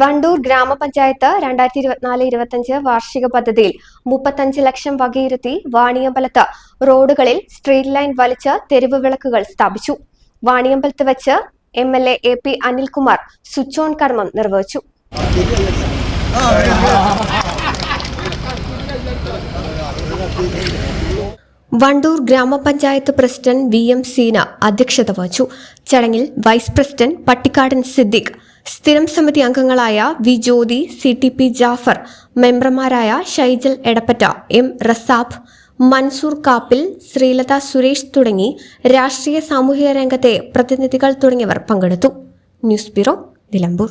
വണ്ടൂർ ഗ്രാമപഞ്ചായത്ത് രണ്ടായിരത്തി ഇരുപത്തിനാല് ഇരുപത്തിയഞ്ച് വാർഷിക പദ്ധതിയിൽ മുപ്പത്തഞ്ച് ലക്ഷം വകയിരുത്തി വാണിയമ്പലത്ത് റോഡുകളിൽ സ്ട്രീറ്റ് ലൈൻ വലിച്ച് തെരുവ് വിളക്കുകൾ സ്ഥാപിച്ചു. വാണിയമ്പലത്ത് വെച്ച് M L A A P Anilkumar switch on കർമ്മം നിർവഹിച്ചു. വണ്ടൂർ ഗ്രാമപഞ്ചായത്ത് പ്രസിഡന്റ് വി എം സീന അധ്യക്ഷത വഹിച്ചു. ചടങ്ങിൽ വൈസ് പ്രസിഡന്റ് പട്ടിക്കാടൻ സിദ്ദിഖ് സ്ഥിരം സമിതി അംഗങ്ങളായ V Jyothi C T P Jafar മെമ്പർമാരായ ഷൈജൽ എടപ്പറ്റ എം റസാബ് മൻസൂർ കാപ്പിൽ ശ്രീലത സുരേഷ് തുടങ്ങി രാഷ്ട്രീയ സാമൂഹിക രംഗത്തെ പ്രതിനിധികൾ തുടങ്ങിയവർ പങ്കെടുത്തു. News bureau Nilambur.